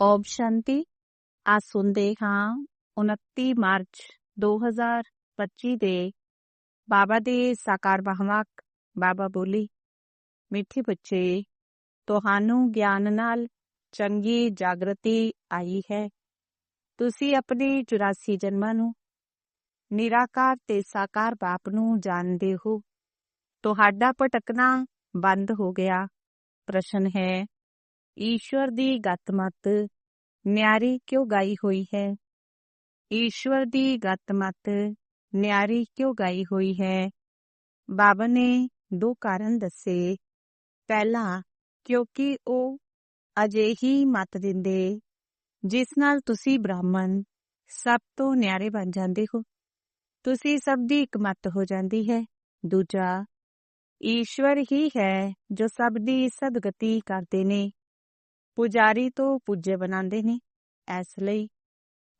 ਓਮ ਸ਼ਾਂਤੀ ਆ ਸੁਣਦੇ ਹਾਂ। 29 ਮਾਰਚ 2025 ਦੇ ਬਾਬਾ ਦੇ ਸਾਕਾਰ ਬਹਮਕ ਬਾਬਾ ਬੋਲੀ, ਮਿੱਠੇ ਬੱਚੇ ਤੁਹਾਨੂੰ ਗਿਆਨ ਨਾਲ ਚੰਗੀ ਜਾਗਰਤੀ ਆਈ ਹੈ। ਤੁਸੀਂ ਆਪਣੇ 84 ਜਨਮਾਂ ਨੂੰ ਨਿਰਾਕਾਰ ਤੇ ਸਾਕਾਰ ਬਾਪ ਨੂੰ ਜਾਣਦੇ ਹੋ। ਤੁਹਾਡਾ ਭਟਕਣਾ ਬੰਦ ਹੋ ਗਿਆ। ਪ੍ਰਸ਼ਨ ਹੈ, ਈਸ਼ਵਰ ਦੀ ਗਤਮਤ ਨਿਆਰੀ ਕਿਉਂ ਗਾਈ ਹੋਈ ਹੈ? ਈਸ਼ਵਰ ਦੀ ਗਤਮਤ ਨਿਆਰੀ ਕਿਉਂ ਗਾਈ ਹੋਈ ਹੈ? ਬਾਬਾ ਨੇ ਦੋ ਕਾਰਨ ਦੱਸੇ। ਪਹਿਲਾ, ਕਿਉਂਕਿ ਉਹ ਅਜਿਹੀ ਮਤ ਦਿੰਦੇ, ਜਿਸ ਨਾਲ ਤੁਸੀਂ ਬ੍ਰਾਹਮਣ ਸਭ ਤੋਂ ਨਿਆਰੇ ਬਣ ਜਾਂਦੇ ਹੋ। ਤੁਸੀਂ ਸਭ ਦੀ ਇੱਕ ਮਤ ਹੋ ਜਾਂਦੀ ਹੈ। ਦੂਜਾ, ਈਸ਼ਵਰ ਹੀ ਹੈ ਜੋ ਸਭ ਦੀ ਸਦਗਤੀ ਕਰਦੇ ਨੇ। ਪੁਜਾਰੀ ਤੋਂ ਪੂਜੇ ਬਣਾਉਂਦੇ ਨੇ, ਇਸ ਲਈ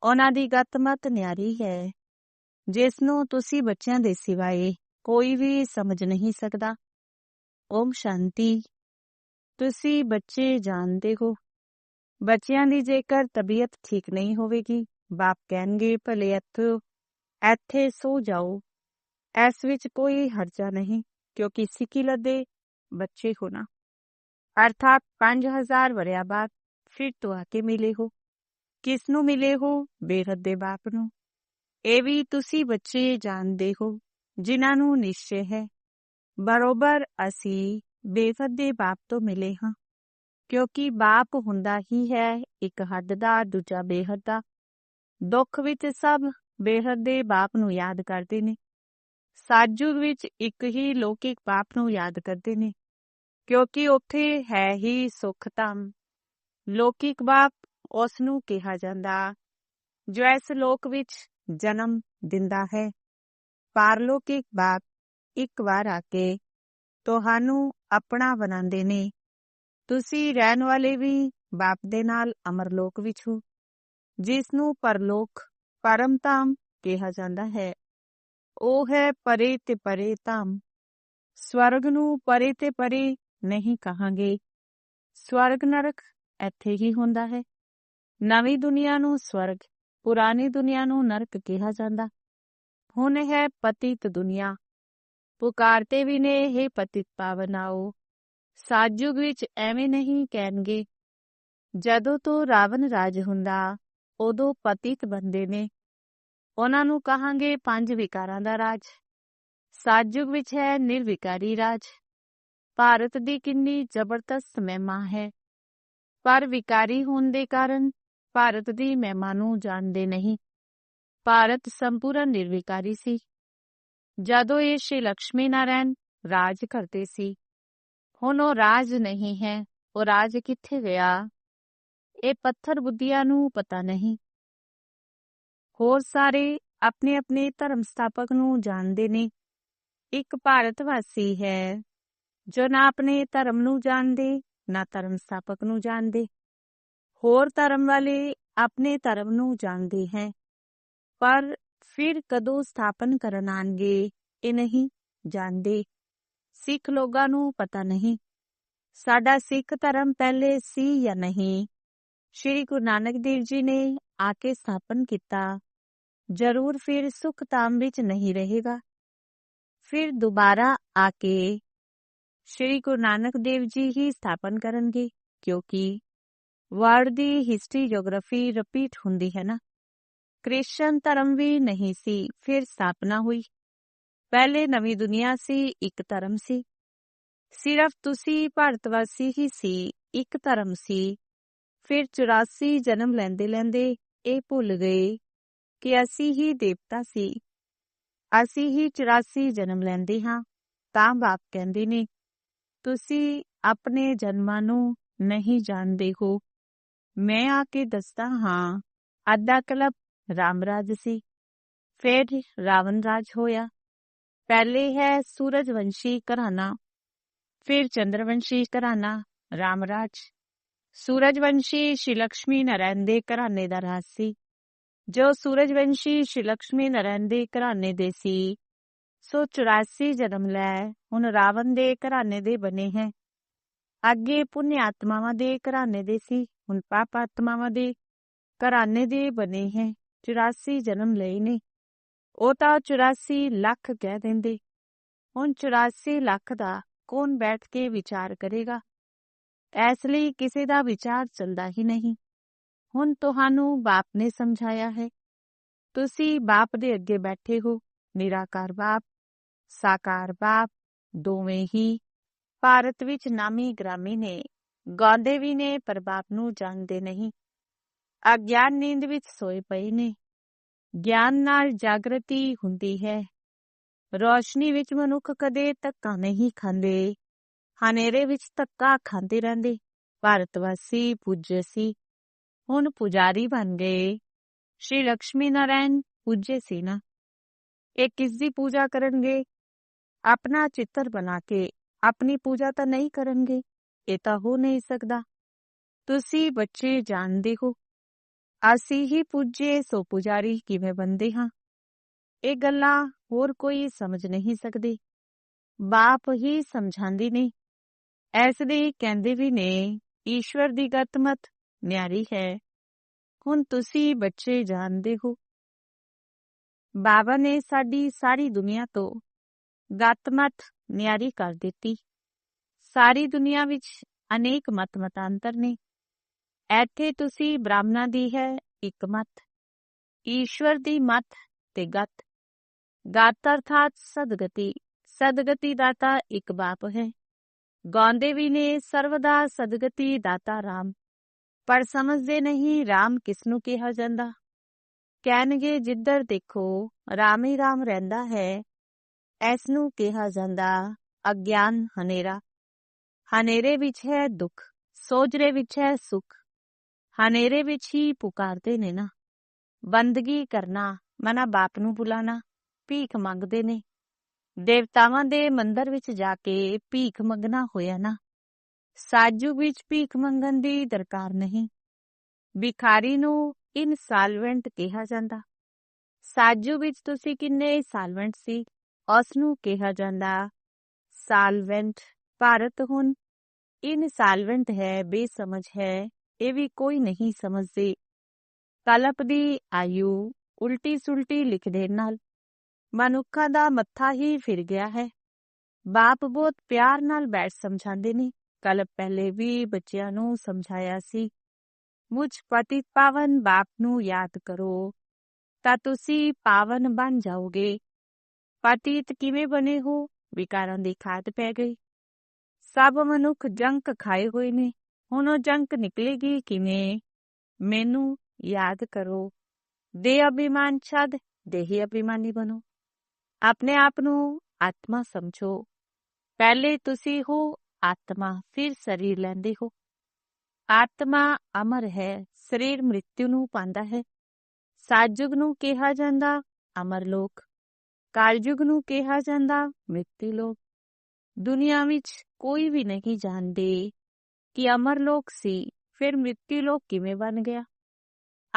ਉਹਨਾਂ ਦੀ ਗਤਮਤ ਨਿਆਰੀ ਹੈ ਜਿਸ ਨੂੰ ਤੁਸੀਂ ਬੱਚਿਆਂ ਦੇ ਸਿਵਾਏ ਕੋਈ ਵੀ ਸਮਝ ਨਹੀਂ ਸਕਦਾ। ਓਮ ਸ਼ਾਂਤੀ। ਤੁਸੀਂ ਬੱਚੇ ਜਾਣਦੇ ਹੋ। ਬੱਚਿਆਂ ਦੀ ਜੇਕਰ ਤਬੀਅਤ ਠੀਕ ਨਹੀਂ ਹੋਵੇਗੀ, ਬਾਪ ਕਹਿਣਗੇ, ਭਲੇ ਇੱਥੇ ਇੱਥੇ ਸੋ ਜਾਓ। ਇਸ ਵਿੱਚ ਕੋਈ ਹਰਜਾ ਨਹੀਂ, ਕਿਉਂਕਿ ਸਿੱਕੀ ਲੱਦੇ ਬੱਚੇ ਹੋਣਾ। ਅਰਥਾਤ 5000 ਵਰਿਆ ਬਾਅਦ ਫਿਰ ਤੋਂ ਆ ਕੇ ਮਿਲੇ ਹੋ ਕਿਸ ਨੂੰ ਮਿਲੇ ਹੋ ਬੇਹੱਦ ਦੇ ਬਾਪ ਨੂੰ ਇਹ ਵੀ ਤੁਸੀਂ ਬੱਚੇ ਜਾਣਦੇ ਹੋ ਜਿਨ੍ਹਾਂ ਨੂੰ ਨਿਸ਼ਚੈ ਹੈ ਬਰੋਬਰ ਅਸੀਂ ਬੇਹੱਦ ਦੇ ਬਾਪ ਤੋਂ ਮਿਲੇ ਹਾਂ ਕਿਉਂਕਿ ਬਾਪ ਹੁੰਦਾ ਹੀ ਹੈ ਇੱਕ ਹੱਦ ਦਾ ਦੂਜਾ ਬੇਹੱਦ ਦਾ ਦੁੱਖ ਵਿੱਚ ਸਭ ਬੇਹੱਦ ਦੇ ਬਾਪ ਨੂੰ ਯਾਦ ਕਰਦੇ ਨੇ ਸਾਜੂਗ ਵਿੱਚ ਇੱਕ ਹੀ ਲੌਕਿਕ ਬਾਪ ਨੂੰ ਯਾਦ ਕਰਦੇ ਨੇ ਕਿਉਂਕਿ ਉੱਥੇ ਹੈ ਹੀ ਸੁਖ ਧਮ। ਲੌਕਿਕ ਬਾਪ ਉਸ ਨੂੰ ਕਿਹਾ ਜਾਂਦਾ, ਜੋ ਇਸ ਲੋਕ ਵਿੱਚ ਜਨਮ ਦਿੰਦਾ ਹੈ। ਪਾਰਲੋਕਿਕ ਬਾਪ ਇੱਕ ਵਾਰ ਆ ਕੇ ਤੁਹਾਨੂੰ ਆਪਣਾ ਬਣਾਉਂਦੇ ਨੇ। ਤੁਸੀਂ ਰਹਿਣ ਵਾਲੇ ਵੀ ਬਾਪ ਦੇ ਨਾਲ ਅਮਰਲੋਕ ਵਿੱਚ ਹੋ ਜਿਸ ਨੂੰ ਪਰਲੋਕ ਪਰਮ ਧਾਮ ਕਿਹਾ ਜਾਂਦਾ ਹੈ। ਉਹ ਹੈ ਪਰੇ ਤੇ ਪਰੇ ਧਾਮ। ਸਵਰਗ ਨੂੰ ਪਰੇ ਤੇ ਪਰੇ ਨਹੀਂ ਕਹਾਂਗੇ। ਸਵਰਗ ਨਰਕ ਇੱਥੇ ਹੀ ਹੁੰਦਾ ਹੈ। ਨਵੀਂ ਦੁਨੀਆ ਨੂੰ ਸਵਰਗ, ਪੁਰਾਣੀ ਦੁਨੀਆ ਨੂੰ ਨਰਕ ਕਿਹਾ ਜਾਂਦਾ। ਹੁਣ ਹੈ ਪਤਿਤ ਦੁਨੀਆ। ਪੁਕਾਰਤੇ ਵੀ ਨੇ ਇਹ ਪਤਿਤ ਪਾਵਨਾਓ ਸਾਜੁਗ ਵਿੱਚ ਐਵੇਂ ਨਹੀਂ ਕਹਿਣਗੇ। ਜਦੋਂ ਤੋਂ ਰਾਵਣ ਰਾਜ ਹੁੰਦਾ, ਉਦੋਂ ਪਤਿਤ ਬੰਦੇ ਨੇ। ਉਹਨਾਂ ਨੂੰ ਕਹਾਂਗੇ ਪੰਜ ਵਿਕਾਰਾਂ ਦਾ ਰਾਜ। ਸਾਜਯੁਗ ਵਿੱਚ ਹੈ ਨਿਰਵਿਕਾਰੀ ਰਾਜ। ਭਾਰਤ ਦੀ ਕਿੰਨੀ ਜ਼ਬਰਦਸਤ ਮਹਿਮਾ ਹੈ। ਪਰ ਵਿਕਾਰੀ ਹੋਣ ਦੇ ਕਾਰਨ ਭਾਰਤ ਦੀ ਮਹਿਮਾ ਨੂੰ ਜਾਣਦੇ ਨਹੀਂ। ਭਾਰਤ ਸੰਪੂਰਨ ਨਿਰਵਿਕਾਰੀ ਸੀ। ਜਦੋਂ ਇਹ ਸ਼੍ਰੀ ਲక్ష్ਮੀ ਨਾਰਾਇਣ ਰਾਜ ਕਰਦੇ ਸੀ, ਹੁਣ ਉਹ ਰਾਜ ਨਹੀਂ ਹੈ, ਉਹ ਰਾਜ ਕਿੱਥੇ ਗਿਆ? ਇਹ ਪੱਥਰ ਬੁੱਧੀਆਂ ਨੂੰ ਪਤਾ ਨਹੀਂ। ਹੋਰ ਸਾਰੇ ਆਪਣੇ ਆਪਣੇ ਧਰਮ ਸਥਾਪਕ ਨੂੰ ਜਾਣਦੇ ਨੇ। ਇੱਕ ਭਾਰਤ ਵਾਸੀ ਹੈ। ਜੋ ਨਾ ਆਪਣੇ ਧਰਮ ਨੂੰ ਜਾਣਦੇ, ਨਾ ਧਰਮ ਸਥਾਪਕ ਨੂੰ ਜਾਣਦੇ। ਹੋਰ ਧਰਮ ਵਾਲੇ ਆਪਣੇ ਧਰਮ ਨੂੰ ਜਾਣਦੇ ਹੈ। ਪਰ ਫਿਰ ਕਦੋਂ ਸਥਾਪਨ ਕਰਨ ਆਣਗੇ, ਇਹ ਨਹੀਂ ਜਾਣਦੇ। ਸਿੱਖ ਲੋਕਾਂ ਨੂੰ ਪਤਾ ਨਹੀਂ, ਸਾਡਾ ਸਿੱਖ ਧਰਮ ਪਹਿਲੇ ਸੀ ਜਾਂ ਨਹੀਂ। ਸ਼੍ਰੀ ਗੁਰੂ ਨਾਨਕ ਦੇਵ ਜੀ ਨੇ ਆ ਕੇ ਸਥਾਪਨ ਕੀਤਾ। ਜ਼ਰੂਰ ਫਿਰ ਸੁਖ ਧਾਮ ਵਿੱਚ ਨਹੀਂ ਰਹੇਗਾ। ਫਿਰ ਦੁਬਾਰਾ ਆ ਕੇ ਸ਼੍ਰੀ ਗੁਰੂ ਨਾਨਕ ਦੇਵ ਜੀ ਹੀ ਸਥਾਪਨ ਕਰਨਗੇ ਕਿਉਂਕਿ ਵਰਲਡ ਦੀ ਹਿਸਟਰੀ ਜੀਓਗ੍ਰਾਫੀ ਰਿਪੀਟ ਹੁੰਦੀ ਹੈ ਨਾ ਕ੍ਰਿਸਚਨ ਧਰਮ ਵੀ ਨਹੀਂ ਸੀ ਫਿਰ ਸਥਾਪਨਾ ਹੋਈ ਪਹਿਲੇ ਨਵੀਂ ਦੁਨੀਆ ਸੀ ਇੱਕ ਧਰਮ ਸੀ ਸਿਰਫ ਤੁਸੀਂ ਭਾਰਤਵਾਸੀ ਹੀ ਸੀ ਇੱਕ ਧਰਮ ਸੀ ਫਿਰ 84 ਜਨਮ ਲੈਂਦੇ ਲੈਂਦੇ ਇਹ ਭੁੱਲ ਗਏ ਕਿ ਅਸੀਂ ਹੀ ਦੇਵਤਾ ਸੀ ਅਸੀਂ ਹੀ 84 ਜਨਮ ਲੈਂਦੇ ਹਾਂ ਤਾਂ ਬਾਪ ਕਹਿੰਦੇ ਨੇ ਤੁਸੀਂ ਆਪਣੇ ਜਨਮਾਂ ਨੂੰ ਨਹੀਂ ਜਾਣਦੇ ਹੋ। ਮੈਂ ਆ ਕੇ ਦੱਸਦਾ ਹਾਂ, ਅੱਧਾ ਕਲਪ ਰਾਮਰਾਜ ਸੀ। ਫਿਰ ਰਾਵਣ ਰਾਜ ਹੋਇਆ। ਪਹਿਲੇ ਹੈ ਸੂਰਜਵੰਸ਼ੀ ਘਰਾਣਾ, ਫਿਰ ਚੰਦਰਵੰਸ਼ੀ ਘਰਾਣਾ, ਰਾਮਰਾਜ। ਸੂਰਜਵੰਸ਼ੀ ਸ਼੍ਰੀ ਲక్ష్ਮੀ ਨਰੈਣ ਦੇ ਘਰਾਣੇ ਦਾ ਰਾਜ ਸੀ। ਜੋ ਸੂਰਜਵੰਸ਼ੀ ਸ਼੍ਰੀ ਲక్ష్ਮੀ ਨਰੈਣ ਦੇ ਘਰਾਣੇ ਦੇ ਸੀ ਸੋ 84 ਜਨਮ ਲੈ, ਹੁਣ ਰਾਵਣ ਦੇ ਘਰਾਣੇ ਦੇ ਬਣੇ ਹੈ। ਅੱਗੇ ਪੁੰਨ ਆਤਮਾਵਾਂ ਦੇ ਘਰਾਣੇ ਦੇ ਸੀ, ਹੁਣ ਪਾਪ ਆਤਮਾਵਾਂ ਦੇ ਘਰਾਣੇ ਦੇ ਬਣੇ ਹੈ 84 ਜਨਮ ਲਏ ਨੇ। ਉਹ ਤਾਂ 84 ਲੱਖ ਕਹਿ ਦਿੰਦੇ। ਹੁਣ 84 ਲੱਖ ਦਾ ਕੌਣ ਬੈਠ ਕੇ ਵਿਚਾਰ ਕਰੇਗਾ? ਇਸ ਲਈ ਕਿਸੇ ਦਾ ਵਿਚਾਰ ਚੱਲਦਾ ਹੀ ਨਹੀਂ। ਹੁਣ ਤੁਹਾਨੂੰ ਬਾਪ ਨੇ ਸਮਝਾਇਆ ਹੈ। ਤੁਸੀਂ ਬਾਪ ਦੇ ਅੱਗੇ ਬੈਠੇ ਹੋ ਨਿਰਾਕਾਰ ਬਾਪ। ਸਾਕਾਰ ਬਾਪ, ਦੋਵੇਂ ਹੀ ਭਾਰਤ ਵਿੱਚ ਨਾਮੀ ਗ੍ਰਾਮੀ ਨੇ ਗੌਰਦੇਵੀ ਨੇ ਪਰ ਬਾਪ ਨੂੰ ਜਾਣਦੇ ਨਹੀਂ। ਅਗਿਆਨ ਨੀਂਦ ਵਿੱਚ ਸੋਏ ਪਏ ਨੇ। ਗਿਆਨ ਨਾਲ ਜਾਗਰਤੀ ਹੁੰਦੀ ਹੈ। ਰੋਸ਼ਨੀ ਵਿੱਚ ਮਨੁੱਖ ਕਦੇ ਧੱਕਾ ਨਹੀਂ ਖਾਂਦੇ। ਹਨੇਰੇ ਵਿੱਚ ਧੱਕਾ ਖਾਂਦੇ ਰਹਿੰਦੇ। ਭਾਰਤਵਾਸੀ ਪੂਜੇ ਸੀ। ਹੁਣ ਪੁਜਾਰੀ ਬਣ ਗਏ। ਸ਼੍ਰੀ ਲక్ష్ਮੀ ਨਾਰਾਇਣ ਪੂਜੇ ਸੀ ਨਾ। ਇਹ ਕਿਸ ਦੀ ਪੂਜਾ ਕਰਨਗੇ? ਆਪਣਾ ਚਿੱਤਰ ਬਣਾ ਕੇ ਆਪਣੀ ਪੂਜਾ ਤਾਂ ਨਹੀਂ ਕਰਨਗੇ ਇਹ ਤਾਂ ਹੋ ਨਹੀਂ ਸਕਦਾ ਤੁਸੀਂ ਬੱਚੇ ਜਾਣਦੇ ਹੋ ਅਸੀਂ ਹੀ ਪੂਜੇ ਸੋ ਪੁਜਾਰੀ ਕਿਵੇਂ ਬੰਦੇ ਹਾਂ ਇਹ ਗੱਲਾਂ ਹੋਰ ਕੋਈ ਸਮਝ ਨਹੀਂ ਸਕਦੇ ਬਾਪ ਹੀ ਸਮਝਾਉਂਦੀ ਨਹੀਂ ਐਸ ਲਈ ਕਹਿੰਦੇ ਵੀ ਨੇ ਈਸ਼ਵਰ ਦੀ ਗਤਮਤ ਨਿਆਰੀ ਹੈ ਹੁਣ ਤੁਸੀਂ ਬੱਚੇ ਜਾਣਦੇ ਹੋ ਬਾਬਾ ਨੇ ਸਾਡੀ ਸਾਰੀ ਦੁਨੀਆ ਤੋਂ ਗਤਮਤ ਨਿਆਰੀ ਕਰ ਦਿੱਤੀ। ਸਾਰੀ ਦੁਨੀਆ ਵਿੱਚ ਅਨੇਕ ਮਤ ਮਤਾਂਤਰ ਨੇ। ਇੱਥੇ ਤੁਸੀਂ ਬ੍ਰਾਹਮਣਾਂ ਦੀ ਹੈ ਇੱਕ ਮਤ, ਈਸ਼ਵਰ ਦੀ ਮਤ ਤੇ ਗਤ। ਗਤ ਅਰਥਾਤ ਸਦਗਤੀ ਸਦਗਤੀ ਦਾਤਾ ਇੱਕ ਬਾਪ ਹੈ। ਗਾਉਂਦੇ ਵੀ ਨੇ ਸਰਵਦਾ ਸਦਗਤੀ ਦਾਤਾ ਰਾਮ, ਪਰ ਸਮਝਦੇ ਨਹੀਂ ਰਾਮ ਕਿਸ ਨੂੰ ਕਿਹਾ ਜਾਂਦਾ। ਕਹਿਣਗੇ ਜਿੱਧਰ ਦੇਖੋ ਰਾਮ ਹੀ ਰਾਮ ਰਹਿੰਦਾ ਹੈ ਇਸ ਨੂੰ ਕਿਹਾ ਜਾਂਦਾ ਅਗਿਆਨ ਹਨੇਰਾ। ਹਨੇਰੇ ਵਿੱਚ ਹੈ ਦੁੱਖ, ਸੋਜਰੇ ਵਿੱਚ ਹੈ ਸੁਖ। ਹਨੇਰੇ ਵਿੱਚ ਹੀ ਪੁਕਾਰਦੇ ਨੇ ਨਾ। ਬੰਦਗੀ ਕਰਨਾ, ਮਨਾ ਬਾਪ ਨੂੰ ਬੁਲਾਣਾ, ਭੀਖ ਮੰਗਦੇ ਨੇ। ਦੇਵਤਾਵਾਂ ਦੇ ਮੰਦਰ ਵਿੱਚ ਜਾ ਕੇ ਭੀਖ ਮੰਗਣਾ ਹੋਇਆ ਨਾ। ਸਾਜੂ ਵਿੱਚ ਭੀਖ ਮੰਗਣ ਦੀ ਦਰਕਾਰ ਨਹੀਂ। ਭਿਖਾਰੀ ਨੂੰ ਇਨਸਾਲਵੈਂਟ ਕਿਹਾ ਜਾਂਦਾ। ਸਾਜੂ ਵਿੱਚ ਤੁਸੀਂ ਕਿੰਨੇ ਸਾਲਵੈਂਟ ਸੀ? ਉਸ ਨੂੰ ਕਿਹਾ ਜਾਂਦਾ, ਸਾਲਵੈਂਟ, ਭਾਰਤ ਹੁਣ। ਇਨਸਾਲਵੈਂਟ ਹੈ, ਬੇਸਮਝ ਹੈ, ਇਹ ਵੀ ਕੋਈ ਨਹੀਂ ਸਮਝਦੇ। ਕਲਪ ਦੀ ਆਯੂ ਉਲਟੀ ਸੁਲਟੀ ਲਿਖ ਦੇਣ ਨਾਲ ਮਨੁੱਖਾਂ ਦਾ ਮੱਥਾ ਹੀ ਫਿਰ ਗਿਆ ਹੈ। ਬਾਪ ਬਹੁਤ ਪਿਆਰ ਨਾਲ ਬੈਠ ਸਮਝਾਉਂਦੇ ਨੇ। ਕਲਪ ਪਹਿਲੇ ਵੀ ਬੱਚਿਆਂ ਨੂੰ ਸਮਝਾਇਆ ਸੀ। ਮੁਝ ਪਤੀ ਪਾਵਨ ਬਾਪ ਨੂੰ ਯਾਦ ਕਰੋ, ਤਾਂ ਤੁਸੀਂ ਪਾਵਨ ਬਣ ਜਾਓਗੇ। ਪਤਿਤ ਕਿਵੇਂ ਬਣੇ ਹੋ? ਵਿਕਾਰਾਂ ਦੀ ਖਾਦ ਪੈ ਗਈ। ਸਭ ਮਨੁੱਖ ਜੰਕ ਖਾਏ ਹੋਏ ਨੇ। ਹੁਣ ਉਹ ਜੰਕ ਨਿਕਲੇਗੀ ਕਿਵੇਂ? ਮੈਨੂੰ ਯਾਦ ਕਰੋ। ਦੇ ਅਭਿਮਾਨ ਛੱਡ, ਦੇਹੀ ਅਭਿਮਾਨੀ ਬਣੋ। ਆਪਣੇ ਆਪ ਨੂੰ ਆਤਮਾ ਸਮਝੋ। ਪਹਿਲੇ ਤੁਸੀਂ ਹੋ, ਆਤਮਾ ਫਿਰ ਸਰੀਰ ਲੈਂਦੇ ਹੋ। ਆਤਮਾ ਅਮਰ ਹੈ, ਸਰੀਰ ਮ੍ਰਿਤਿਉ ਨੂੰ ਪਾਉਂਦਾ ਹੈ। ਸਾਜੁਗ ਨੂੰ ਕਿਹਾ ਜਾਂਦਾ ਅਮਰ ਲੋਕ। ਕਾਲਯੁਗ ਨੂੰ ਕਿਹਾ ਜਾਂਦਾ ਮ੍ਰਿਤੀ ਲੋਕ। ਦੁਨੀਆ ਵਿੱਚ ਕੋਈ ਵੀ ਨਹੀਂ ਜਾਣਦੇ ਕਿ ਅਮਰ ਲੋਕ ਸੀ, ਫਿਰ ਮ੍ਰਿਤੀ ਲੋਕ ਕਿਵੇਂ ਬਣ ਗਿਆ?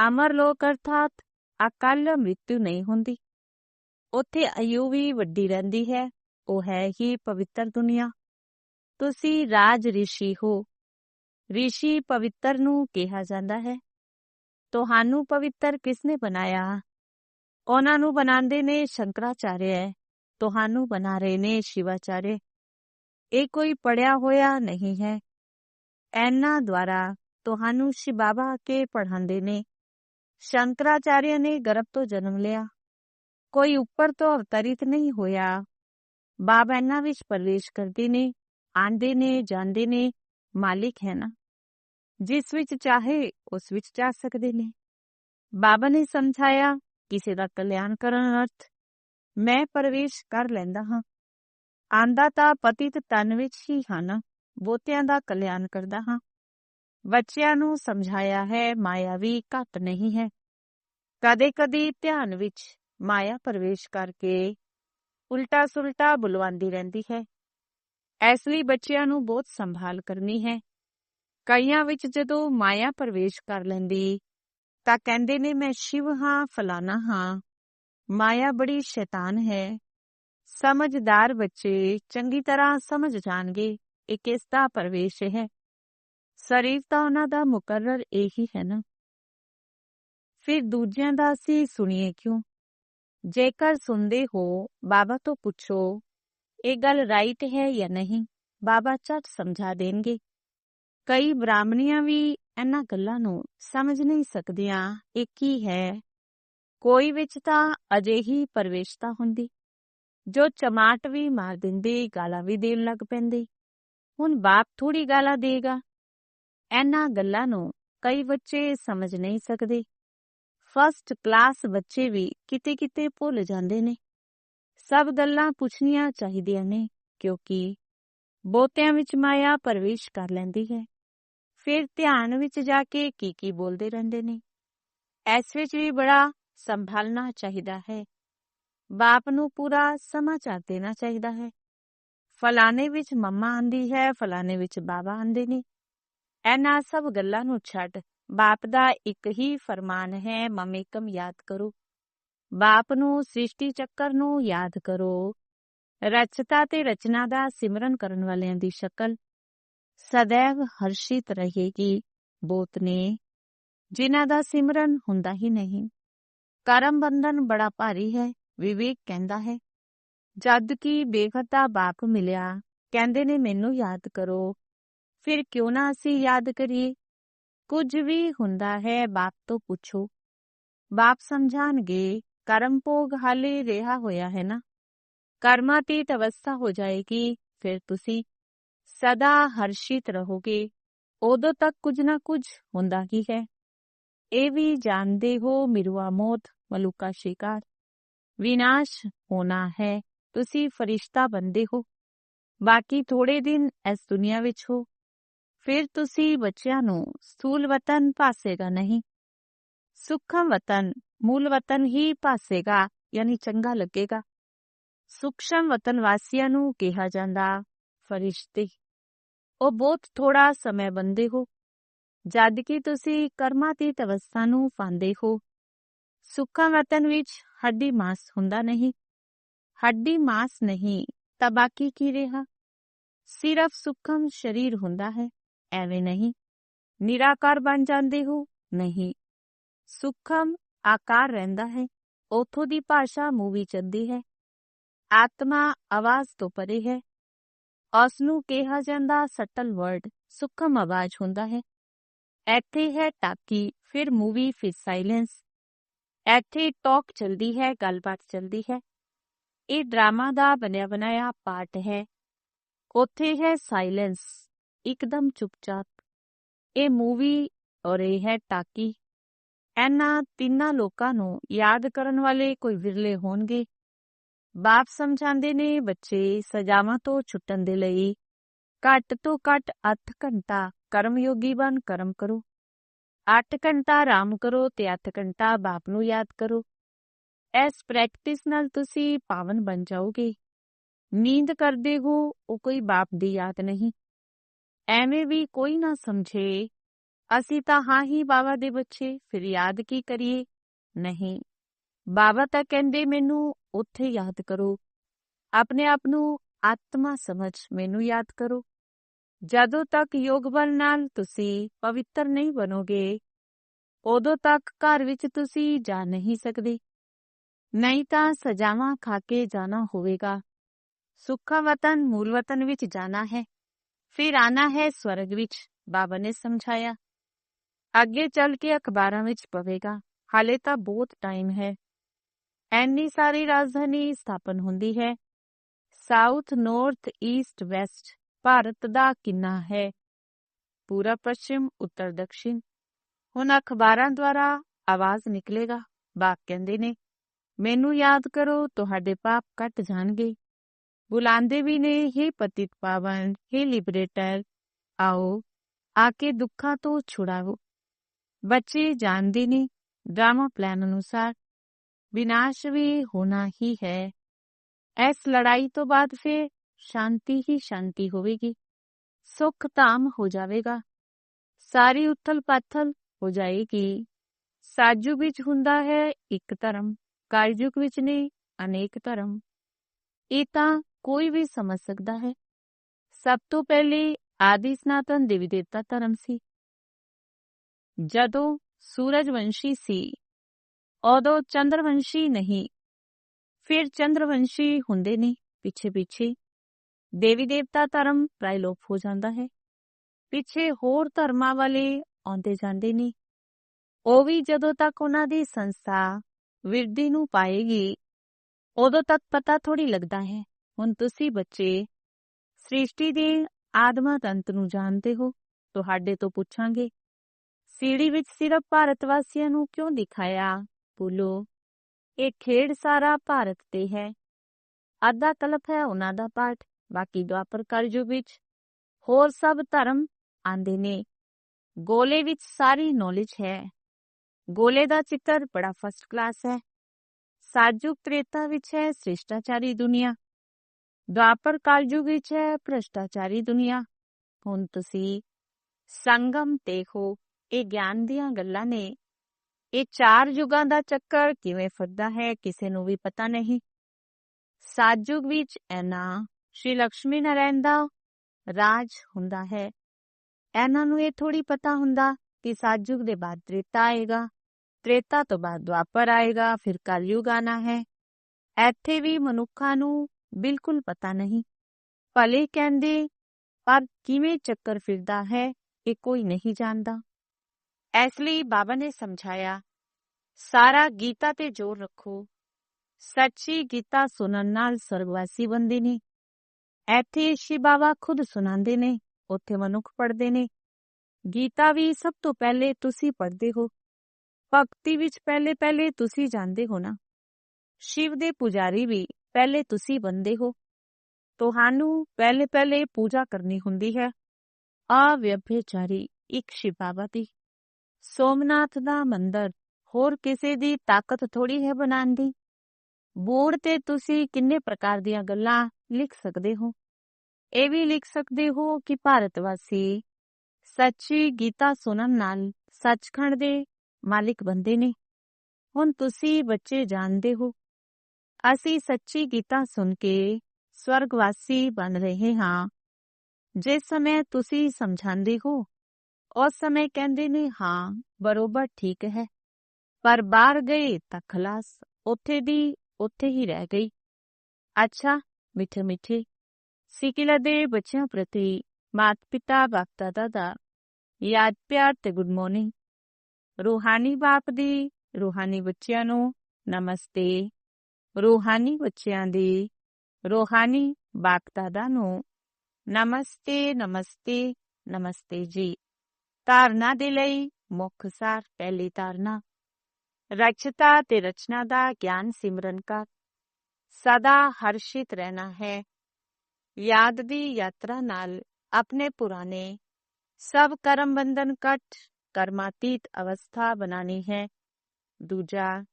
ਅਮਰ ਲੋਕ ਅਰਥਾਤ ਅਕਾਲ ਮ੍ਰਿਤੂ ਨਹੀਂ ਹੁੰਦੀ। ਉੱਥੇ ਆਯੂ ਵੀ ਵੱਡੀ ਰਹਿੰਦੀ ਹੈ, ਉਹ ਹੈ ਹੀ ਪਵਿੱਤਰ ਦੁਨੀਆ। ਤੁਸੀਂ ਰਾਜ ਰਿਸ਼ੀ ਹੋ। ਰਿਸ਼ੀ ਪਵਿੱਤਰ ਨੂੰ ਕਿਹਾ ਜਾਂਦਾ ਹੈ। ਤੁਹਾਨੂੰ ਪਵਿੱਤਰ ਕਿਸਨੇ ਬਣਾਇਆ? ਉਹਨਾਂ ਨੂੰ ਬਣਾਉਂਦੇ ਨੇ ਸ਼ੰਕਰਾਚਾਰਿਆ ਤੁਹਾਨੂੰ ਬਣਾ ਰਹੇ ਨੇ ਸ਼ਿਵਾਚਾਰੇ ਇਹ ਕੋਈ ਪੜਿਆ ਹੋਇਆ ਨਹੀਂ ਹੈ। ਐਨਾ ਦੁਆਰਾ ਤੁਹਾਨੂੰ ਸ਼ਿਬਾਬਾ ਕੇ ਪੜ੍ਹਾਉਂਦੇ ਨੇ। ਸ਼ੰਕਰਾਚਾਰਿਆ ਨੇ ਗਰਭ ਤੋਂ ਜਨਮ ਲਿਆ। ਕੋਈ ਉੱਪਰ ਤੋਂ ਅਵਤਰਿਤ ਨਹੀਂ ਹੋਇਆ। ਬਾਬਾ ਇਹਨਾਂ ਵਿੱਚ ਪ੍ਰਵੇਸ਼ ਕਰਦੇ ਨੇ ਆਂਦੇ ਨੇ, ਜਾਂਦੇ ਨੇ, ਮਾਲਿਕ ਹੈ ਨਾ। ਜਿਸ ਵਿੱਚ ਚਾਹੇ ਉਸ ਵਿੱਚ ਜਾ ਸਕਦੇ ਨੇ। ਬਾਬਾ ਨੇ ਸਮਝਾਇਆ ਕਿਸੇ ਦਾ ਕਲਿਆਣ ਕਰਨ ਅਰਥ, ਮੈਂ ਪ੍ਰਵੇਸ਼ ਕਰ ਲੈਂਦਾ ਹਾਂ। ਆਂਦਾ ਤਾਂ ਪਤਿਤ ਤਨ ਵਿੱਚ ਹੀ ਹਨ, ਬੋਤਿਆਂ ਦਾ ਕਲਿਆਣ ਕਰਦਾ ਹਾਂ। ਬੱਚਿਆਂ ਨੂੰ ਸਮਝਾਇਆ ਹੈ, ਮਾਇਆ ਵੀ ਘੱਟ ਨਹੀਂ ਹੈ। ਕਦੇ ਕਦੇ ਧਿਆਨ ਵਿੱਚ ਮਾਇਆ ਪ੍ਰਵੇਸ਼ ਕਰਕੇ ਉਲਟਾ ਸੁਲਟਾ ਬੁਲਵਾਉਂਦੀ ਰਹਿੰਦੀ ਹੈ। ਇਸ ਲਈ ਬੱਚਿਆਂ ਨੂੰ ਬਹੁਤ ਸੰਭਾਲ ਕਰਨੀ ਹੈ। ਕਈਆਂ ਵਿੱਚ ਜਦੋਂ ਮਾਇਆ ਪ੍ਰਵੇਸ਼ ਕਰ ਲੈਂਦੀ ਤਾਂ ਕਹਿੰਦੇ ਨੇ, ਮੈਂ ਸ਼ਿਵ ਹਾਂ, ਫਲਾਣਾ ਹਾਂ। ਮਾਇਆ ਬੜੀ ਸ਼ੈਤਾਨ ਹੈ। ਸਮਝਦਾਰ ਬੱਚੇ, ਚੰਗੀ ਤਰ੍ਹਾਂ ਸਮਝ ਜਾਣਗੇ, ਇਹ ਕਿਸ ਦਾ ਪ੍ਰਵੇਸ਼ ਹੈ? ਸਰੀਰ ਤਾਂ ਉਹਨਾਂ ਦਾ ਮੁਕਰਰ ਇਹੀ ਹੈ ਨਾ। ਫਿਰ ਦੂਜਿਆਂ ਦਾ ਅਸੀਂ ਸੁਣੀਏ ਕਿਉਂ? ਜੇਕਰ ਸੁਣਦੇ ਹੋ, ਬਾਬਾ ਤੋਂ ਪੁੱਛੋ, ਇਹ ਗੱਲ ਰਾਈਟ ਹੈ ਜਾਂ ਨਹੀਂ? ਬਾਬਾ ਝਟ ਸਮਝਾ ਦੇਣਗੇ। ਕਈ ਬ੍ਰਾਹਮਣੀਆਂ ਵੀ ਇਹਨਾਂ ਗੱਲਾਂ ਨੂੰ ਸਮਝ ਨਹੀਂ ਸਕਦੀਆਂ, ਇਹ ਕੀ ਹੈ? ਕੋਈ ਵਿੱਚ ਤਾਂ ਅਜਿਹੀ ਪ੍ਰਵੇਸ਼ਤਾ ਹੁੰਦੀ। ਜੋ ਚਮਾਟ ਵੀ ਮਾਰ ਦਿੰਦੇ, ਗਾਲਾਂ ਵੀ ਦੇਣ ਲੱਗ ਪੈਂਦੀ। ਹੁਣ ਬਾਪ ਥੋੜੀ ਗਾਲਾਂ ਦੇਗਾ। ਇਹਨਾਂ ਗੱਲਾਂ ਨੂੰ ਕਈ ਬੱਚੇ ਸਮਝ ਨਹੀਂ ਸਕਦੇ। ਫਸਟ ਕਲਾਸ ਬੱਚੇ ਵੀ ਕਿਤੇ ਕਿਤੇ ਭੁੱਲ ਜਾਂਦੇ ਨੇ। ਸਭ ਗੱਲਾਂ ਪੁੱਛਣੀਆਂ ਚਾਹੀਦੀਆਂ ਨੇ, ਕਿਉਂਕਿ ਬੋਤਿਆਂ ਵਿੱਚ ਮਾਇਆ ਪ੍ਰਵੇਸ਼ ਕਰ ਲੈਂਦੀ ਹੈ। ਫਿਰ ਧਿਆਨ ਵਿੱਚ ਜਾ ਕੇ ਕੀ ਕੀ ਬੋਲਦੇ ਰਹਿੰਦੇ ਨੇ? ਇਸ ਵਿੱਚ ਵੀ ਬੜਾ ਸੰਭਾਲਣਾ ਚਾਹੀਦਾ ਹੈ। ਬਾਪ ਨੂੰ ਪੂਰਾ ਸਮਾਚਾਰ ਦੇਣਾ ਚਾਹੀਦਾ ਹੈ। ਫਲਾਣੇ ਵਿੱਚ ਮੰਮਾ ਆਂਦੀ ਹੈ, ਫਲਾਣੇ ਵਿੱਚ ਬਾਬਾ ਆਂਦੇ ਨੇ। ਇਹਨਾਂ ਸਭ ਗੱਲਾਂ ਨੂੰ ਛੱਡ ਬਾਪ ਦਾ ਇੱਕ ਹੀ ਫਰਮਾਨ ਹੈ ਮਮੇਕਮ ਯਾਦ ਕਰੋ। ਬਾਪ ਨੂੰ ਸ੍ਰਿਸ਼ਟੀ ਚੱਕਰ ਨੂੰ ਯਾਦ ਕਰੋ। ਰਚਤਾ ਤੇ ਰਚਨਾ ਦਾ ਸਿਮਰਨ ਕਰਨ ਵਾਲਿਆਂ ਦੀ ਸ਼ਕਲ। ਸदैव ਹਰਸ਼ਿਤ ਰਹੇਗੀ ਬੋਤ ਨੇ, ਜਿਨ੍ਹਾਂ ਦਾ ਸਿਮਰਨ ਹੁੰਦਾ ਹੀ ਨਹੀਂ। ਕਰਮ ਬੰਧਨ ਬੜਾ ਭਾਰੀ ਹੈ, ਵਿਵੇਕ ਕਹਿੰਦਾ ਹੈ। ਜਦ ਕਿ ਬੇਖਤਾ ਬਾਪ ਮਿਲਿਆ, ਕਹਿੰਦੇ ਨੇ, ਮੈਨੂੰ ਯਾਦ ਕਰੋ। ਫਿਰ ਕਿਉਂ ਨਾ ਅਸੀਂ ਯਾਦ ਕਰੀਏ? ਕੁਝ ਵੀ ਹੁੰਦਾ ਹੈ, ਬਾਪ ਤੋਂ ਪੁੱਛੋ। ਬਾਪ ਸਮਝਾਣਗੇ, ਕਰਮ ਭੋਗ ਹਾਲੇ ਰਿਹਾ ਹੋਇਆ ਹੈ ਨਾ। ਕਰਮਾਤੀਤ ਅਵਸਥਾ ਹੋ ਜਾਏਗੀ, ਫਿਰ ਤੁਸੀਂ ਸਦਾ ਹਰਸ਼ਿਤ ਰਹੋਗੇ ਉਦੋਂ ਤੱਕ ਕੁਝ ਨਾ ਕੁਝ ਹੁੰਦਾ ਹੀ ਹੈ। ਇਹ ਵੀ ਜਾਣਦੇ ਹੋ ਮਿਰਵਾ ਮੌਤ, ਮਲੂਕਾ ਸ਼ਿਕਾਰ। ਵਿਨਾਸ਼ ਹੋਣਾ ਹੈ। ਤੁਸੀਂ ਫਰਿਸ਼ਤਾ ਬੰਦੇ ਹੋ। ਬਾਕੀ ਥੋੜੇ ਦਿਨ ਇਸ ਦੁਨੀਆ ਵਿੱਚ ਹੋ। ਫਿਰ ਤੁਸੀਂ ਬੱਚਿਆਂ ਨੂੰ ਸਥੂਲ ਵਤਨ ਪਾਸੇਗਾ ਨਹੀਂ। ਸੁਖਮ ਵਤਨ ਮੂਲ ਵਤਨ ਹੀ ਪਾਸੇਗਾ ਯਾਨੀ ਚੰਗਾ ਲੱਗੇਗਾ। ਸੁਖਸ਼ਮ ਵਤਨ ਵਾਸੀਆਂ ਨੂੰ ਕਿਹਾ ਜਾਂਦਾ ਫਰਿਸ਼ਤੇ। ਉਹ ਬਹੁਤ ਥੋੜਾ ਸਮੇਂ ਬੰਦੇ ਹੋ। ਜਦ ਕਿ ਤੁਸੀਂ ਦੀ ਅਵਸਥਾ ਨੂੰ ਪਾਉਂਦੇ ਹੋ। ਸੁਖਮ ਵਤਨ ਵਿੱਚ ਹੱਡੀ ਮਾਸ ਹੁੰਦਾ ਨਹੀਂ। ਹੱਡੀ ਮਾਸ ਨਹੀਂ, ਤਾਂ ਬਾਕੀ ਕੀ ਰਿਹਾ? ਸਿਰਫ ਸੁਖਮ ਸਰੀਰ ਹੁੰਦਾ ਹੈ, ਐਵੇਂ ਨਹੀਂ। ਨਿਰਾਕਾਰ ਬਣ ਜਾਂਦੇ ਹੋ, ਨਹੀਂ। ਸੁਖਮ ਆਕਾਰ ਰਹਿੰਦਾ ਹੈ, ਉਥੋਂ ਦੀ ਭਾਸ਼ਾ ਮੂਵੀ ਚੱਲਦੀ ਹੈ। ਆਤਮਾ ਆਵਾਜ਼ ਤੋਂ ਪਰੇ ਹੈ। ਉਸ ਨੂੰ ਕਿਹਾ ਜਾਂਦਾ ਸਟਲ ਵਰਡ, ਸੁਖਮ ਆਵਾਜ਼ ਹੁੰਦਾ ਹੈ। ਇੱਥੇ ਹੈ ਟਾਕੀ, ਫਿਰ ਮੂਵੀ, ਫਿਰ ਸਾਇਲੈਂਸ। ਇੱਥੇ ਟਾਕ ਚਲਦੀ ਹੈ, ਗੱਲਬਾਤ ਚਲਦੀ ਹੈ। ਇਹ ਡਰਾਮਾ ਦਾ ਬਣਿਆ ਬਣਾਇਆ ਪਾਰਟ ਹੈ। ਉੱਥੇ ਹੈ ਸਾਇਲੈਂਸ, ਇੱਕਦਮ ਚੁੱਪਚਾਪ। ਇਹ ਮੂਵੀ ਔਰ ਇਹ ਹੈ ਟਾਕੀ। ਇਹਨਾਂ ਤਿੰਨਾਂ ਲੋਕਾਂ ਨੂੰ ਯਾਦ ਕਰਨ ਵਾਲੇ ਕੋਈ ਵਿਰਲੇ ਹੋਣਗੇ। ਬਾਪ ਸਮਝਾਉਂਦੇ ਨੇ ਬੱਚੇ ਸਜ਼ਾਵਾਂ ਤੋਂ ਛੁੱਟਣ ਦੇ ਲਈ ਘੱਟ ਤੋਂ ਘੱਟ 8 ਘੰਟਾ ਕਰਮਯੋਗੀ ਬਣ ਕਰਮ ਕਰੋ 8 ਘੰਟਾ ਆਰਾਮ ਕਰੋ ਤੇ 8 ਘੰਟਾ ਬਾਪ ਨੂੰ ਯਾਦ ਕਰੋ ਇਸ ਪ੍ਰੈਕਟਿਸ ਨਾਲ ਤੁਸੀਂ ਪਾਵਨ ਬਣ ਜਾਓਗੇ ਨੀਂਦ ਕਰਦੇ ਹੋ ਉਹ ਕੋਈ ਬਾਪ ਦੀ ਯਾਦ ਨਹੀਂ ਐਵੇਂ ਵੀ ਕੋਈ ਨਾ ਸਮਝੇ ਅਸੀਂ ਤਾਂ ਹਾਂ ਹੀ ਬਾਬਾ ਦੇ ਬੱਚੇ ਫਿਰ ਯਾਦ ਕੀ ਕਰੀਏ ਨਹੀਂ ਬਾਬਾ ਤਾਂ ਕਹਿੰਦੇ ਮੈਨੂੰ ਉੱਥੇ ਯਾਦ ਕਰੋ। ਆਪਣੇ ਆਪ ਨੂੰ ਆਤਮਾ ਸਮਝ ਮੈਨੂੰ ਯਾਦ ਕਰੋ। ਜਦੋਂ ਤੱਕ ਯੋਗ ਬਲ ਨਾਲ ਤੁਸੀਂ ਪਵਿੱਤਰ ਨਹੀਂ ਬਣੋਗੇ, ਉਦੋਂ ਤੱਕ ਘਰ ਵਿੱਚ ਤੁਸੀਂ ਜਾ ਨਹੀਂ ਸਕਦੇ। ਨਹੀਂ ਤਾਂ ਸਜ਼ਾਵਾਂ ਖਾ ਕੇ ਜਾਣਾ ਹੋਵੇਗਾ। ਸੁੱਖਾ ਵਤਨ, ਮੂਲ ਵਤਨ ਵਿੱਚ ਜਾਣਾ ਹੈ। ਫਿਰ ਆਣਾ ਹੈ ਸਵਰਗ ਵਿੱਚ ਬਾਬਾ ਨੇ ਸਮਝਾਇਆ। ਅੱਗੇ ਚੱਲ ਕੇ ਅਖਬਾਰਾਂ ਵਿੱਚ ਪਵੇਗਾ। ਹਾਲੇ ਤਾਂ ਬਹੁਤ ਟਾਈਮ ਹੈ। ਐਨੀ ਸਾਰੀ ਰਾਜਧਾਨੀ ਸਥਾਪਨ ਹੁੰਦੀ ਹੈ। South, north, east, west, Bharat ਦਾ ਕਿੰਨਾ ਹੈ? ਪੂਰਾ ਪੱਛਮ, ਉੱਤਰ ਦਕਸ਼ਿਣ ਹੁਣ ਅਖਬਾਰਾਂ ਦੁਆਰਾ ਆਵਾਜ਼ ਨਿਕਲੇਗਾ ਬਾਪ ਕਹਿੰਦੇ ਨੇ, ਮੈਨੂੰ ਯਾਦ ਕਰੋ, ਤੁਹਾਡੇ ਪਾਪ ਕੱਟ ਜਾਣਗੇ। ਬੁਲਾਉਂਦੇ ਵੀ ਨੇ हे ਪਤਿਤ ਪਾਵਨ हे ਲਿਬਰੇਟਰ, ਆਓ, ਆ ਕੇ ਦੁੱਖਾਂ ਤੋਂ ਛੁਡਾਓ ਬੱਚੇ ਜਾਣਦੇ ਨੇ, ਡਰਾਮਾ ਪਲਾਨ ਅਨੁਸਾਰ ਵਿਨਾਸ਼ ਵੀ ਹੋਣਾ ਹੀ ਹੈ ਇਸ ਲੜਾਈ ਤੋਂ ਬਾਅਦ ਫਿਰ ਸ਼ਾਂਤੀ ਹੀ ਸ਼ਾਂਤੀ ਹੋਵੇਗੀ ਸੁਖ ਧਾਮ ਹੋ ਜਾਵੇਗਾ ਸਾਰੀ ਉਥਲ ਪਾਥਲ ਹੋ ਜਾਏਗੀ ਸਾਜੂ ਵਿੱਚ ਹੁੰਦਾ ਹੈ ਇੱਕ ਧਰਮ ਕਾਲਯੁਗ ਵਿੱਚ ਨੇ ਅਨੇਕ ਧਰਮ ਇਹ ਤਾਂ ਕੋਈ ਵੀ ਸਮਝ ਸਕਦਾ ਹੈ ਸਭ ਤੋਂ ਪਹਿਲੇ ਆਦਿ ਸਨਾਤਨ ਦੇਵੀ ਦੇਵਤਾ ਧਰਮ ਸੀ ਜਦੋਂ ਸੂਰਜਵੰਸ਼ੀ ਸੀ ਉਦੋਂ ਚੰਦਰਵੰਸ਼ੀ ਨਹੀਂ ਫਿਰ ਚੰਦਰਵੰਸ਼ੀ ਹੁੰਦੇ ਨੇ ਪਿੱਛੇ ਪਿੱਛੇ ਦੇਵੀ ਦੇਵਤਾ ਧਰਮ ਪ੍ਰਾਇਲੋਪ ਹੋ ਜਾਂਦਾ ਹੈ ਪਿੱਛੇ ਹੋਰ ਧਰਮਾਂ ਵਾਲੇ ਆਉਂਦੇ ਜਾਂਦੇ ਨੇ ਉਹ ਵੀ ਜਦੋਂ ਤੱਕ ਉਹਨਾਂ ਦੀ ਸੰਸਥਾ ਵਿਰਧੀ ਨੂੰ ਪਾਏਗੀ ਉਦੋਂ ਤੱਕ ਪਤਾ ਥੋੜੀ ਲੱਗਦਾ ਹੈ ਹੁਣ ਤੁਸੀਂ ਬੱਚੇ ਸ੍ਰਿਸ਼ਟੀ ਦੇ ਆਦਮਾ ਤੰਤ ਨੂੰ ਜਾਣਦੇ ਹੋ ਤੁਹਾਡੇ ਤੋਂ ਪੁੱਛਾਂਗੇ ਸੀੜੀ ਵਿੱਚ ਸਿਰਫ ਭਾਰਤ ਵਾਸੀਆਂ ਨੂੰ ਕਿਉਂ ਦਿਖਾਇਆ ਭੁੱਲੋ ਇਹ ਖੇਡ ਸਾਰਾ ਭਾਰਤ ਤੇ ਹੈ। ਅੱਧਾ ਕਲਪ ਹੈ ਉਹਨਾਂ ਦਾ ਪਾਠ, ਬਾਕੀ ਦੁਆਪਰ ਕਲਯੁਗ ਵਿੱਚ। ਹੋਰ ਸਭ ਧਰਮ ਆਂਦੇ ਨੇ। ਗੋਲੇ ਵਿੱਚ ਸਾਰੀ ਨੌਲੇਜ ਹੈ। ਗੋਲੇ ਦਾ ਚਿੱਤਰ ਬੜਾ ਫਸਟ ਕਲਾਸ ਹੈ। ਸਾਜੂਕ ਤ੍ਰੇਤਾ ਵਿੱਚ ਹੈ ਸ੍ਰਿਸ਼ਟਾਚਾਰੀ ਦੁਨੀਆ। ਦੁਆਪਰ ਕਲਯੁਗ ਵਿੱਚ ਹੈ ਭ੍ਰਸ਼ਟਾਚਾਰੀ ਦੁਨੀਆ। ਹੁਣ ਤੁਸੀਂ ਸੰਗਮ ਦੇਖੋ। ਇਹ ਗਿਆਨ ਦੀਆਂ ਗੱਲਾਂ ਨੇ। ਇਹ ਚਾਰ ਯੁਗਾਂ ਦਾ ਚੱਕਰ ਕਿਵੇਂ ਫਿਰਦਾ ਹੈ ਕਿਸੇ ਨੂੰ ਵੀ ਪਤਾ ਨਹੀਂ। ਸਾਜਯੁਗ ਵਿੱਚ ਇਹਨਾਂ ਸ਼੍ਰੀ ਲక్ష్ਮੀ ਨਾਰਾਇਣ ਦਾ ਰਾਜ ਹੁੰਦਾ ਹੈ। ਇਹਨਾਂ ਨੂੰ ਇਹ ਥੋੜੀ ਪਤਾ ਹੁੰਦਾ ਕਿ ਸਾਜਯੁਗ ਦੇ ਬਾਅਦ ਤ੍ਰੇਤਾ ਆਏਗਾ। ਤ੍ਰੇਤਾ ਤੋਂ ਬਾਅਦ ਦੁਆਪਰ ਆਏਗਾ, ਫਿਰ ਕਲਯੁਗ ਆਣਾ ਹੈ। ਇੱਥੇ ਵੀ ਮਨੁੱਖਾਂ ਨੂੰ ਬਿਲਕੁਲ ਪਤਾ ਨਹੀਂ। ਭਲੇ ਕਹਿੰਦੇ, ਪਰ ਕਿਵੇਂ ਚੱਕਰ ਫਿਰਦਾ ਹੈ ਇਹ ਕੋਈ ਨਹੀਂ ਜਾਣਦਾ। ਇਸ ਲਈ ਬਾਬਾ ਨੇ ਸਮਝਾਇਆ, ਸਾਰਾ ਗੀਤਾ ਤੇ ਜ਼ੋਰ ਰੱਖੋ। ਸੱਚੀ ਗੀਤਾ ਸੁਣਨ ਨਾਲ ਸਰਗਵਾਸੀ ਬੰਦੇ ਨੇ। ਇੱਥੇ ਸ਼ਿਵ ਬਾਬਾ ਖੁਦ ਸੁਣਾਉਂਦੇ ਨੇ, ਉੱਥੇ ਮਨੁੱਖ ਪੜ੍ਹਦੇ ਨੇ। ਗੀਤਾ ਵੀ ਸਭ ਤੋਂ ਪਹਿਲੇ ਤੁਸੀਂ ਪੜ੍ਹਦੇ ਹੋ। ਭਗਤੀ ਵਿੱਚ ਪਹਿਲੇ ਪਹਿਲੇ ਤੁਸੀਂ ਜਾਂਦੇ ਹੋ ਨਾ। ਸ਼ਿਵ ਦੇ ਪੁਜਾਰੀ ਵੀ ਪਹਿਲੇ ਤੁਸੀਂ ਬੰਦੇ ਹੋ। ਤੁਹਾਨੂੰ ਪਹਿਲੇ ਪਹਿਲੇ ਪੂਜਾ ਕਰਨੀ ਹੁੰਦੀ ਹੈ। ਆ ਵਿਅਭਿਚਾਰੀ ਇੱਕ ਸ਼ਿਵ ਬਾਬਾ ਦੀ ਸੋਮਨਾਥ ਦਾ ਮੰਦਰ ਹੋਰ ਕਿਸੇ ਦੀ ਤਾਕਤ ਥੋੜੀ ਹੈ ਬਣਾਉਣ ਦੀ ਬੋਰਡ ਤੇ ਤੁਸੀਂ ਕਿੰਨੇ ਪ੍ਰਕਾਰ ਦੀਆਂ ਗੱਲਾਂ ਲਿਖ ਸਕਦੇ ਹੋ ਇਹ ਵੀ ਲਿਖ ਸਕਦੇ ਹੋ ਕਿ ਭਾਰਤ ਵਾਸੀ ਸੱਚੀ ਗੀਤਾ ਸੁਣਨ ਨਾਲ ਸੱਚਖੰਡ ਦੇ ਮਾਲਿਕ ਬੰਦੇ ਨੇ ਹੁਣ ਤੁਸੀਂ ਬੱਚੇ ਜਾਣਦੇ ਹੋ ਅਸੀਂ ਸੱਚੀ ਗੀਤਾ ਸੁਣ ਕੇ ਸਵਰਗਵਾਸੀ ਬਣ ਰਹੇ ਹਾਂ ਜਿਸ ਸਮੇਂ ਤੁਸੀਂ ਸਮਝਾਉਂਦੇ ਹੋ ਉਸ ਸਮੇਂ ਕਹਿੰਦੇ ਨੇ, ਹਾਂ, ਬਰੋਬਰ ਠੀਕ ਹੈ। ਪਰ ਬਾਹਰ ਗਏ ਤਾਂ ਖਲਾਸ ਉੱਥੇ ਦੀ ਉੱਥੇ ਹੀ ਰਹਿ ਗਈ। ਅੱਛਾ, ਮਿੱਠੇ ਮਿੱਠੇ। ਸਿਕਿਲਾ ਦੇ ਬੱਚਿਆਂ ਪ੍ਰਤੀ ਮਾਤ ਪਿਤਾ ਬਾਪ ਦਾਦਾ ਦਾ ਯਾਦ ਪਿਆਰ ਤੇ ਗੁੱਡ ਮਾਰਨਿੰਗ। ਰੂਹਾਨੀ ਬਾਪ ਦੀ ਰੂਹਾਨੀ ਬੱਚਿਆਂ ਨੂੰ ਨਮਸਤੇ। ਰੂਹਾਨੀ ਬੱਚਿਆਂ ਦੀ ਰੂਹਾਨੀ ਬਾਪ ਦਾਦਾ ਨੂੰ ਨਮਸਤੇ ਨਮਸਤੇ ਨਮਸਤੇ ਜੀ। ਧਾਰਨਾ ਦੇ ਲਈ, ਮੁੱਖ ਸਾਰ ਪਹਿਲੀ ਧਾਰਨਾ ਰਚਤਾ ਤੇ ਰਚਨਾ ਦਾ ਗਿਆਨ ਸਿਮਰਨ ਕਰ। ਸਦਾ ਹਰਸ਼ਿਤ ਰਹਿਣਾ ਹੈ। ਯਾਦ ਦੀ ਯਾਤਰਾ ਨਾਲ ਆਪਣੇ ਪੁਰਾਣੇ, ਸਭ ਕਰਮ ਬੰਧਨ ਕੱਟ, ਕਰਮਾਤੀਤ ਅਵਸਥਾ ਬਣਾਣੀ ਹੈ। ਦੂਜਾ,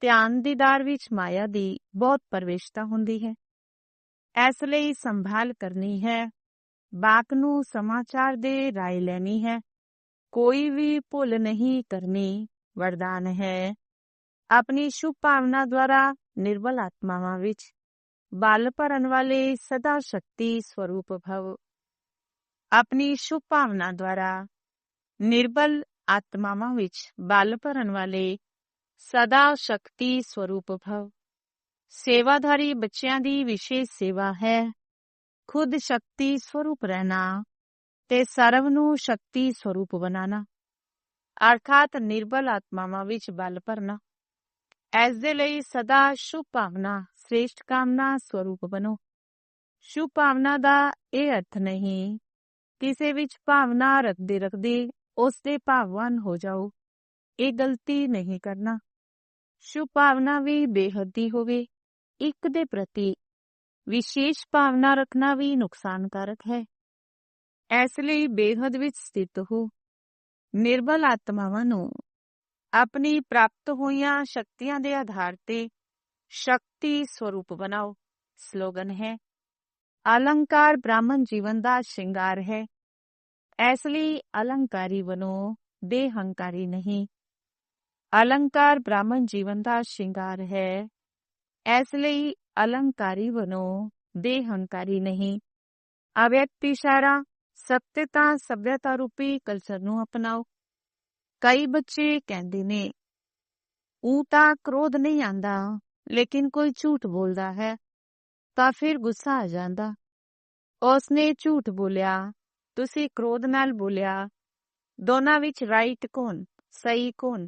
ਧਿਆਨ ਦੀਦਾਰ ਵਿੱਚ ਮਾਇਆ ਦੀ ਬਹੁਤ ਪ੍ਰਵੇਸ਼ਤਾ ਹੁੰਦੀ ਹੈ। ਇਸ ਲਈ ਸੰਭਾਲ ਕਰਨੀ ਹੈ। ਬਾਕ ਨੂੰ ਸਮਾਚਾਰ ਦੇ ਰਾਏ ਲੈਣੀ ਹੈ। ਕੋਈ ਵੀ ਭੁੱਲ ਨਹੀਂ ਕਰਨੀ ਵਰਦਾਨ ਹੈ ਆਪਣੀ ਸ਼ੁਭ ਭਾਵਨਾ ਦੁਆਰਾ ਨਿਰਬਲ ਆਤਮਾਵਾਂ ਵਿੱਚ ਬਲ ਭਰਨ ਵਾਲੇ ਸਦਾ ਸ਼ਕਤੀ ਸਰੂਪ ਭਵ ਆਪਣੀ ਸ਼ੁਭ ਭਾਵਨਾ ਦੁਆਰਾ ਨਿਰਬਲ ਆਤਮਾਵਾਂ ਵਿੱਚ ਬਲ ਭਰਨ ਵਾਲੇ ਸਦਾ ਸ਼ਕਤੀ ਸਰੂਪ ਭਵ ਸੇਵਾਧਾਰੀ ਬੱਚਿਆਂ ਦੀ ਵਿਸ਼ੇਸ਼ ਸੇਵਾ ਹੈ ਖੁਦ ਸ਼ਕਤੀ ਸਰੂਪ ਰਹਿਣਾ ਤੇ ਸਰਵ ਨੂੰ ਸ਼ਕਤੀ ਸਰੂਪ ਬਣਾਣਾ। ਅਰਥਾਤ ਨਿਰਬਲ ਆਤਮਾਵਾਂ ਵਿੱਚ ਬਲ ਭਰਨਾ। ਐਸ ਦੇ ਲਈ ਸਦਾ ਸ਼ੁਭ ਭਾਵਨਾ, ਸ੍ਰੇਸ਼ਟ ਕਾਮਨਾ ਸਰੂਪ ਬਣੋ। ਸ਼ੁਭ ਭਾਵਨਾ ਦਾ ਇਹ ਅਰਥ ਨਹੀਂ, ਕਿਸੇ ਵਿੱਚ ਭਾਵਨਾ ਰੱਖਦੇ ਰੱਖਦੇ ਉਸ ਦੇ ਭਾਵਵਾਨ ਹੋ ਜਾਓ। ਇਹ ਗਲਤੀ ਨਹੀਂ ਕਰਨਾ। ਸ਼ੁਭ ਭਾਵਨਾ ਵੀ ਬੇਹੱਦੀ ਹੋਵੇ, ਇੱਕ ਦੇ ਪ੍ਰਤੀ ਵਿਸ਼ੇਸ਼ ਭਾਵਨਾ ਰੱਖਣਾ ਵੀ ਨੁਕਸਾਨਕਾਰਕ ਹੈ। ਇਸ ਲਈ ਬੇਹੱਦ ਵਿੱਚ ਸਥਿਤ ਹੋ। ਨਿਰਬਲ ਆਤਮਾਵਾਂ ਨੂੰ ਆਪਣੀ ਪ੍ਰਾਪਤ ਹੋਈਆਂ ਸ਼ਕਤੀਆਂ ਦੇ ਆਧਾਰ ਤੇ ਸ਼ਕਤੀ ਸਰੂਪ ਬਣਾਓ। ਸਲੋਗਨ ਹੈ, ਅਲੰਕਾਰ ਬ੍ਰਾਹਮਣ ਜੀਵਨ ਦਾ ਸ਼ਿੰਗਾਰ ਹੈ। ਇਸ ਲਈ ਅਲੰਕਾਰੀ ਬਣੋ ਬੇਹੰਕਾਰੀ ਨਹੀਂ। ਅਲੰਕਾਰ ਬ੍ਰਾਹਮਣ ਜੀਵਨ ਦਾ ਸ਼ਿੰਗਾਰ ਹੈ। ਇਸ ਲਈ ਅਲੰਕਾਰੀ ਬਣੋ ਬੇਹੰਕਾਰੀ ਨਹੀਂ। ਅਵਿਅਕਤ ਇਸ਼ਾਰਾ ਸਭ ਤੇ ਤਾਂ ਸਭਿਅਤਾ ਰੂਪੀ ਕਲਚਰ ਨੂੰ ਅਪਣਾਓ। ਕਈ ਬੱਚੇ ਕਹਿੰਦੇ ਨੇ ਉਹ ਤਾਂ ਕ੍ਰੋਧ ਨਹੀਂ ਆਂਦਾ, ਲੇਕਿਨ ਕੋਈ ਝੂਠ ਬੋਲਦਾ ਹੈ, ਤਾਂ ਫਿਰ ਗੁੱਸਾ ਆ ਜਾਂਦਾ। ਉਸਨੇ ਝੂਠ ਬੋਲਿਆ, ਤੁਸੀਂ ਕ੍ਰੋਧ ਨਾਲ ਬੋਲਿਆ। ਦੋਨਾਂ ਵਿੱਚ ਰਾਈਟ ਕੌਣ, ਸਹੀ ਕੌਣ?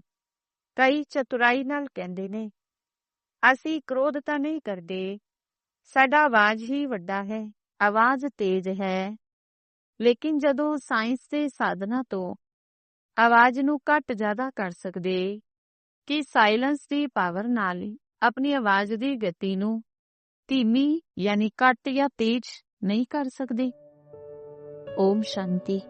ਕਈ ਚਤੁਰਾਈ ਨਾਲ ਕਹਿੰਦੇ ਨੇ, ਅਸੀਂ ਕ੍ਰੋਧ ਤਾਂ ਨਹੀਂ ਕਰਦੇ, ਸਾਡਾ ਆਵਾਜ਼ ਹੀ ਵੱਡਾ ਹੈ, ਆਵਾਜ਼ ਤੇਜ਼ ਹੈ। ਲੇਕਿਨ ਜਦੋਂ ਸਾਇੰਸ ਦੇ ਸਾਧਨਾ ਤੋਂ ਆਵਾਜ਼ ਨੂੰ ਘੱਟ ਜ਼ਿਆਦਾ ਕਰ ਸਕਦੇ ਕਿ ਸਾਇਲੈਂਸ ਦੀ ਪਾਵਰ ਨਾਲ ਆਪਣੀ ਆਵਾਜ਼ ਦੀ ਗਤੀ ਨੂੰ ਧੀਮੀ ਯਾਨੀ ਘੱਟ ਜਾਂ ਤੇਜ਼ ਨਹੀਂ ਕਰ ਸਕਦੇ। ਓਮ ਸ਼ਾਂਤੀ।